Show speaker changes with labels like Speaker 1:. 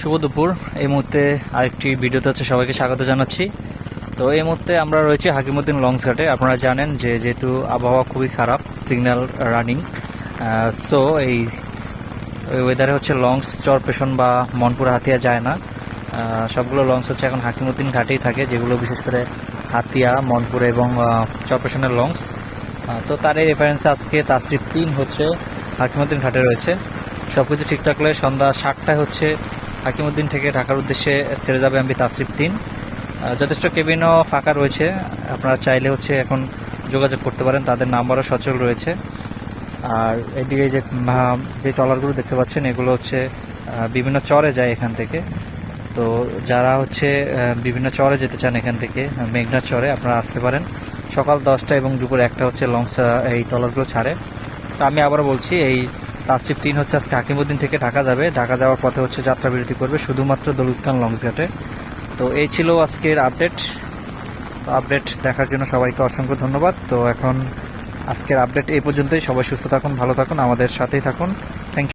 Speaker 1: শুভ দুপুর। এই মুহূর্তে আরেকটি ভিডিওতে হচ্ছে সবাইকে স্বাগত জানাচ্ছি। তো এই মুহূর্তে আমরা রয়েছি হাকিমুদ্দিন লংস ঘাটে। আপনারা জানেন যে যেহেতু আবহাওয়া খুবই খারাপ সিগন্যাল রানিং সো এই ওয়েদারে হচ্ছে লংস চরপেশন বা মনপুর হাতিয়া যায় না। সবগুলো লংস হচ্ছে এখন হাকিমুদ্দিন ঘাটেই থাকে, যেগুলো বিশেষ করে হাতিয়া, মনপুর এবং চরপেশনের লংস তো তার এই রেফারেন্সে আজকে তাসরিফ তিন হচ্ছে হাকিমুদ্দিন ঘাটে রয়েছে। সব কিছু ঠিক থাকলে সন্ধ্যা সাতটায় হচ্ছে হাকিমুদ্দিন থেকে ঢাকার উদ্দেশ্যে ছেড়ে যাবে আমি আহ, যথেষ্ট কেবিনও ফাঁকা রয়েছে। আপনারা চাইলে হচ্ছে এখন যোগাযোগ করতে পারেন। তাদের নাম্বারও সচল রয়েছে। আর এদিকে যে যে ট্রলারগুলো দেখতে পাচ্ছেন এগুলো হচ্ছে বিভিন্ন চরে যায় এখান থেকে। তো যারা হচ্ছে বিভিন্ন চরে যেতে চান এখান থেকে মেঘনা চরে আপনারা আসতে পারেন। সকাল দশটা এবং দুপুর একটা হচ্ছে লঞ্চ এই ট্রলারগুলো ছাড়ে। তো আমি আবারও বলছি এই তাসরিফ তিন হচ্ছে আজকে হাকিমুদ্দিন থেকে ঢাকা যাবে। ঢাকা যাওয়ার পথে হচ্ছে যাত্রা বিরতি করবে শুধুমাত্র দলুদ খান লঞ্চ ঘাটে। তো এই ছিল আজকের আপডেট তো আপডেট দেখার জন্য সবাইকে অসংখ্য ধন্যবাদ। তো এখন আজকের আপডেট এই পর্যন্তই। সবাই সুস্থ থাকুন, ভালো থাকুন, আমাদের সাথেই থাকুন।